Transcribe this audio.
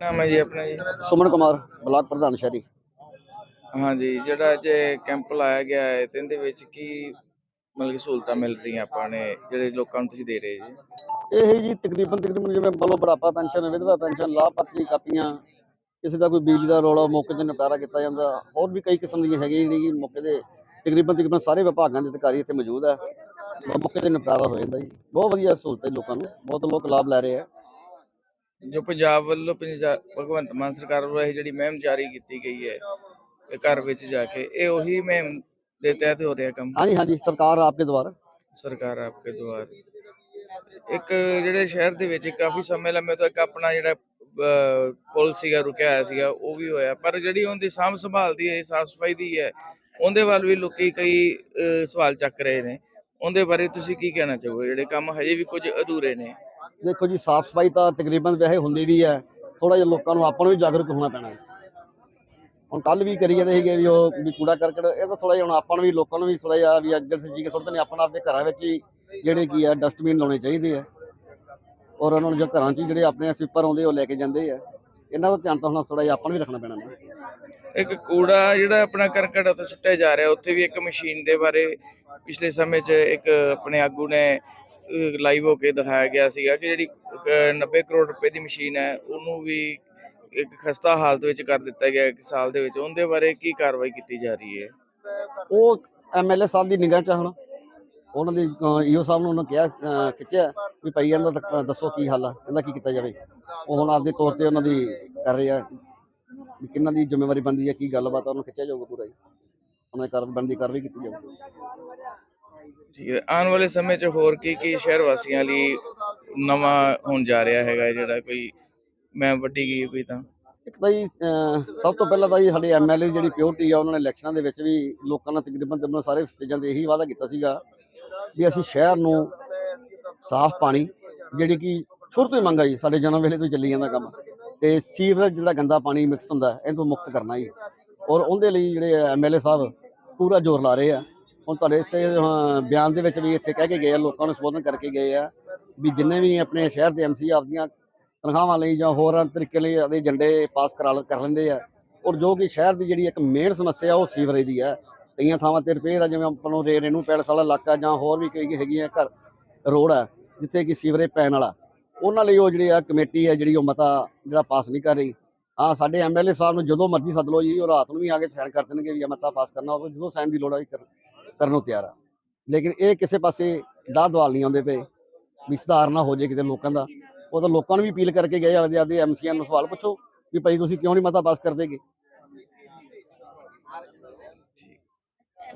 ਨਾਮ ਹੈ ਜੀ ਆਪਣਾ ਜੀ। ਸੁਮਨ ਕੁਮਾਰ ਬਲਾਕ ਪ੍ਰਧਾਨ ਸ਼ਹਿਰੀ। ਹਾਂਜੀ ਜਿਹੜਾ ਅੱਜ ਕੈਂਪ ਲਾਇਆ ਗਿਆ ਹੈ ਤੇ ਇਹਦੇ ਵਿੱਚ ਕੀ ਮਤਲਬ ਕਿ ਸਹੂਲਤਾਂ ਮਿਲ ਰਹੀਆਂ ਆਪਾਂ ਨੇ ਜਿਹੜੇ ਲੋਕਾਂ ਨੂੰ ਤੁਸੀਂ ਦੇ ਰਹੇ ਜੀ? ਇਹ ਜੀ ਤਕਰੀਬਨ ਤਕਰੀਬਨ ਜਿਵੇਂ ਬਲੋ ਬੁਢਾਪਾ ਪੈਨਸ਼ਨ ਵਿਧਵਾ ਪੈਨਸ਼ਨ ਲਾਭਪਾਤਰੀ ਕਾਪੀਆਂ ਕਿਸੇ ਦਾ ਕੋਈ ਬੀਜ ਦਾ ਰੌਲਾ ਮੌਕੇ ਤੇ ਨਿਪਟਾਰਾ ਕੀਤਾ ਜਾਂਦਾ ਹੋਰ ਵੀ ਕਈ ਕਿਸਮ ਦੀਆਂ ਹੈਗੀਆਂ ਜਿਹੜੀ ਮੌਕੇ ਤੇ ਤਕਰੀਬਨ ਤਕਰੀਬਨ ਸਾਰੇ ਵਿਭਾਗਾਂ ਦੇ ਅਧਿਕਾਰੀ ਇੱਥੇ ਮੌਜੂਦ ਹੈ। ਮੌਕੇ ਤੇ ਨਿਪਟਾਰਾ ਹੋ ਜਾਂਦਾ ਜੀ। ਬਹੁਤ ਵਧੀਆ ਸਹੂਲਤ ਹੈ ਲੋਕਾਂ ਨੂੰ ਬਹੁਤ ਲੋਕ ਲਾਭ ਲੈ ਰਹੇ ਆ। ਜੋ ਪੰਜਾਬ ਵੱਲੋਂ ਪੰਜਾਬ ਭਗਵੰਤ ਮਾਨ ਸਰਕਾਰ ਵੱਲੋਂ ਇਹ ਜਿਹੜੀ ਮੁਹਿੰਮ ਜਾਰੀ ਕੀਤੀ ਗਈ ਹੈ ਇਹ ਘਰ ਵਿੱਚ ਜਾ ਕੇ ਇਹ ਉਹੀ ਮੁਹਿੰਮ ਦੇ ਤਹਿਤ ਹੋ ਰਿਹਾ ਕੰਮ? ਹਾਂਜੀ ਹਾਂਜੀ ਸਰਕਾਰ ਆਪਕੇ ਦੁਆਰਾ। ਸਰਕਾਰ ਆਪਕੇ ਦੁਆਰ। ਇੱਕ ਜਿਹੜੇ ਸ਼ਹਿਰ ਦੇ ਵਿੱਚ ਕਾਫੀ ਸਮੇਂ ਲੰਮੇ ਤੋਂ ਇੱਕ ਆਪਣਾ ਜਿਹੜਾ ਪੁਲ ਸੀਗਾ ਰੁਕਿਆ ਹੋਇਆ ਸੀਗਾ ਉਹ ਵੀ ਹੋਇਆ। ਪਰ ਜਿਹੜੀ ਉਹਦੀ ਸਾਂਭ ਸੰਭਾਲ ਦੀ ਹੈ ਸਾਫ਼ ਸਫ਼ਾਈ ਦੀ ਹੈ ਉਹਦੇ ਵੱਲ ਵੀ ਲੋਕੀ ਕਈ ਸਵਾਲ ਚੱਕ ਰਹੇ ਨੇ। ਉਹਦੇ ਬਾਰੇ ਤੁਸੀਂ ਕੀ ਕਹਿਣਾ ਚਾਹੋਗੇ? ਜਿਹੜੇ ਕੰਮ ਹਜੇ ਵੀ ਕੁਝ ਅਧੂਰੇ ਨੇ। ਦੇਖੋ ਜੀ, ਸਾਫ਼ ਸਫ਼ਾਈ ਤਾਂ ਤਕਰੀਬਨ ਵੈਸੇ ਹੁੰਦੀ ਵੀ ਹੈ। ਥੋੜਾ ਜਿਹਾ ਲੋਕਾਂ ਨੂੰ ਆਪਾਂ ਨੂੰ ਵੀ ਜਾਗਰੂਕ ਹੋਣਾ ਪੈਣਾ ਹੈ। ਹੁਣ ਕੱਲ ਵੀ ਕਰੀ ਜਾਂਦੇ ਸੀਗੇ ਵੀ ਉਹ ਵੀ ਕੂੜਾ ਕਰਕਟ, ਇਹ ਤਾਂ ਥੋੜਾ ਜਿਹਾ ਹੁਣ ਆਪਾਂ ਨੂੰ ਵੀ, ਲੋਕਾਂ ਨੂੰ ਵੀ ਥੋੜਾ ਜਿਹਾ ਵੀ ਅੱਗੇ ਜੀ ਕੇ ਸੁੱਟਦੇ ਨੇ ਆਪਣਾ ਆਪਦੇ ਘਰਾਂ ਵਿੱਚ ਹੀ ਜਿਹੜੇ ਕੀ ਹੈ ਡਸਟਬਿਨ ਲਾਉਣੇ ਚਾਹੀਦੇ ਆ। ਔਰ ਉਹਨਾਂ ਨੂੰ ਜੋ ਘਰਾਂ 'ਚ ਹੀ ਜਿਹੜੇ ਆਪਣੇ ਸਵੀਪਰ ਆਉਂਦੇ ਉਹ ਲੈ ਕੇ ਜਾਂਦੇ ਆ। ਇਹਨਾਂ ਦਾ ਧਿਆਨ ਤਾਂ ਹੁਣ ਥੋੜਾ ਜਿਹਾ ਆਪਾਂ ਨੂੰ ਵੀ ਰੱਖਣਾ ਪੈਣਾ ਨਾ ਇੱਕ ਕੂੜਾ ਜਿਹੜਾ ਆਪਣਾ ਕਰਕਟ ਉੱਥੇ ਸੁੱਟਿਆ ਜਾ ਰਿਹਾ, ਉੱਥੇ ਵੀ ਇੱਕ ਮਸ਼ੀਨ ਦੇ ਬਾਰੇ ਪਿਛਲੇ ਸਮੇਂ 'ਚ ਇੱਕ ਆਪਣੇ ਆਗੂ ਨੇ ਲਾਈਵ ਹੋ ਕੇ ਦਿਖਾਇਆ ਗਿਆ ਸੀਗਾ ਕਿ ਜਿਹੜੀ 90 ਕਰੋੜ ਰੁਪਏ ਦੀ ਮਸ਼ੀਨ ਹੈ, ਉਹਨੂੰ ਵੀ ਇੱਕ ਖਸਤਾ ਹਾਲਤ ਵਿੱਚ ਕਰ ਦਿੱਤਾ ਗਿਆ ਇੱਕ ਸਾਲ ਦੇ ਵਿੱਚ। ਉਹਦੇ ਬਾਰੇ ਕੀ ਕਾਰਵਾਈ ਕੀਤੀ ਜਾ ਰਹੀ ਹੈ? ਉਹ ਐਮਐਲਏ ਸਾਹਿਬ ਦੀ ਨਿਗਾਹ 'ਚ ਹੁਣ। ਉਹਨਾਂ ਦੀ ਈਓ ਸਾਹਿਬ ਨੂੰ ਉਹਨਾਂ ਕਿਹਾ ਖਿੱਚਿਆ ਵੀ ਭਾਈ ਇਹਨਾਂ ਦਾ ਦੱਸੋ ਕੀ ਹੱਲ ਆ ਇਹਦਾ ਕੀ ਕੀਤਾ ਜਾਵੇ। ਉਹ ਹੁਣ ਆਪਦੇ ਤੌਰ ਤੇ ਉਹਨਾਂ ਦੀ ਕਰ ਰਹੇ। ਆ ਕਿੰਨਾਂ ਦੀ ਜ਼ਿੰਮੇਵਾਰੀ ਬਣਦੀ ਹੈ, ਕੀ ਗੱਲਬਾਤ ਉਹਨੂੰ ਖਿੱਚਿਆ ਜਾਊਗਾ ਪੂਰਾ ਹੀ। ਉਹਨਾਂ ਦੀ ਕਰ, ਬਣਦੀ ਕਾਰਵਾਈ ਕੀਤੀ ਜਾਊਗੀ। ਠੀਕ ਆਉਣ ਵਾਲੇ ਸਮੇਂ 'ਚ ਹੋਰ ਕੀ ਕੀ ਸ਼ਹਿਰ ਵਾਸੀਆਂ ਲਈ ਨਵਾਂ ਹੋਣ ਜਾ ਰਿਹਾ ਹੈਗਾ ਜਿਹੜਾ ਕੋਈ ਮੈਂ ਵੱਡੀ ਗਈ ਕੋਈ ਤਾਂ? ਇੱਕ ਤਾਂ ਜੀ ਸਭ ਤੋਂ ਪਹਿਲਾਂ ਤਾਂ ਜੀ ਸਾਡੇ ਐਮਐਲਏ ਜਿਹੜੀ ਪਿਓਰਟੀ ਆ, ਉਹਨਾਂ ਨੇ ਇਲੈਕਸ਼ਨਾਂ ਦੇ ਵਿੱਚ ਵੀ ਲੋਕਾਂ ਨਾਲ ਤਕਰੀਬਨ ਤਕਰੀਬਨ ਸਾਰੇ ਸਟੇਜਾਂ ਤੇ ਇਹੀ ਵਾਅਦਾ ਕੀਤਾ ਸੀਗਾ ਵੀ ਅਸੀਂ ਸ਼ਹਿਰ ਨੂੰ ਸਾਫ਼ ਪਾਣੀ, ਜਿਹੜੀ ਕਿ ਸ਼ੁਰੂ ਤੋਂ ਹੀ ਮੰਗ ਆ ਜੀ ਸਾਡੇ ਜਨਮ ਵੇਲੇ ਤੋਂ ਹੀ ਚੱਲੀ ਜਾਂਦਾ ਕੰਮ ਤੇ ਸੀਵਰੇਜ ਜਿਹੜਾ ਗੰਦਾ ਪਾਣੀ ਮਿਕਸ ਹੁੰਦਾ, ਇਹਨੂੰ ਮੁਕਤ ਕਰਨਾ ਜੀ। ਔਰ ਉਹਦੇ ਲਈ ਜਿਹੜੇ ਐਮਐਲਏ ਸਾਹਿਬ ਪੂਰਾ ਜ਼ੋਰ ਲਾ ਰਹੇ ਆ। ਹੁਣ ਤੁਹਾਡੇ ਇੱਥੇ ਬਿਆਨ ਦੇ ਵਿੱਚ ਵੀ ਇੱਥੇ ਕਹਿ ਕੇ ਗਏ ਆ, ਲੋਕਾਂ ਨੂੰ ਸੰਬੋਧਨ ਕਰਕੇ ਗਏ ਆ ਵੀ ਜਿੰਨੇ ਵੀ ਆਪਣੇ ਸ਼ਹਿਰ ਦੇ ਐਮਸੀ ਆਪਦੀਆਂ ਤਨਖਾਹਾਂ ਲਈ ਜਾਂ ਹੋਰ ਤਰੀਕੇ ਲਈ ਆਪਦੇ ਏਜੰਡੇ ਪਾਸ ਕਰਾ ਲ- ਕਰ ਲੈਂਦੇ ਆ ਔਰ ਜੋ ਕਿ ਸ਼ਹਿਰ ਦੀ ਜਿਹੜੀ ਇੱਕ ਮੇਨ ਸਮੱਸਿਆ ਉਹ ਸੀਵਰੇਜ ਦੀ ਹੈ ਕਈਆਂ ਥਾਵਾਂ ਤੇ ਰਿਪੇਅਰ ਆ, ਜਿਵੇਂ ਆਪਾਂ ਨੂੰ ਰੇ ਰੇਨੂ ਪੈਲਸ ਵਾਲਾ ਇਲਾਕਾ ਜਾਂ ਹੋਰ ਵੀ ਕਈ ਹੈਗੀਆਂ ਘਰ, ਰੋਡ ਆ, ਜਿੱਥੇ ਕਿ ਸੀਵਰੇਜ ਪੈਣ ਵਾਲਾ। ਉਹਨਾਂ ਲਈ ਉਹ ਜਿਹੜੀ ਆ ਕਮੇਟੀ ਹੈ ਜਿਹੜੀ ਉਹ ਮਤਾ ਜਿਹੜਾ ਪਾਸ ਨਹੀਂ ਕਰ ਰਹੀ। ਹਾਂ, ਸਾਡੇ ਐਮਐਲਏ ਸਾਹਿਬ ਨੂੰ ਜਦੋਂ ਮਰਜ਼ੀ ਸੱਦ ਲਓ ਜੀ, ਉਹ ਰਾਤ ਨੂੰ ਵੀ ਆ ਕੇ ਸਾਈਨ ਕਰ ਦੇਣਗੇ ਵੀ ਇਹ ਮਤਾ ਪਾਸ ਕਰਨਾ, ਉਹ ਜਦੋਂ ਸਾਈਨ ਦੀ ਲੋੜ ਆ ਕਰ ਕਰਨ ਨੂੰ ਤਿਆਰ ਆ। ਲੇਕਿਨ ਇਹ ਕਿਸੇ ਪਾਸੇ ਦਾਹ ਦਵਾਲ ਨਹੀਂ ਆਉਂਦੇ ਪਏ ਵੀ ਸੁਧਾਰ ਨਾ ਹੋ ਜੇ ਕਿਤੇ ਲੋਕਾਂ ਦਾ। ਉਹ ਤਾਂ ਲੋਕਾਂ ਨੂੰ ਵੀ ਅਪੀਲ ਕਰਕੇ ਗਏ ਆਪਦੇ ਆਪਦੇ ਐਮਸੀਆਂ ਨੂੰ ਸਵਾਲ ਪੁੱਛੋ ਵੀ ਭਾਈ ਤੁਸੀਂ ਕਿਉਂ ਨਹੀਂ ਮਤਾ ਪਾਸ ਕਰਦੇਗੇ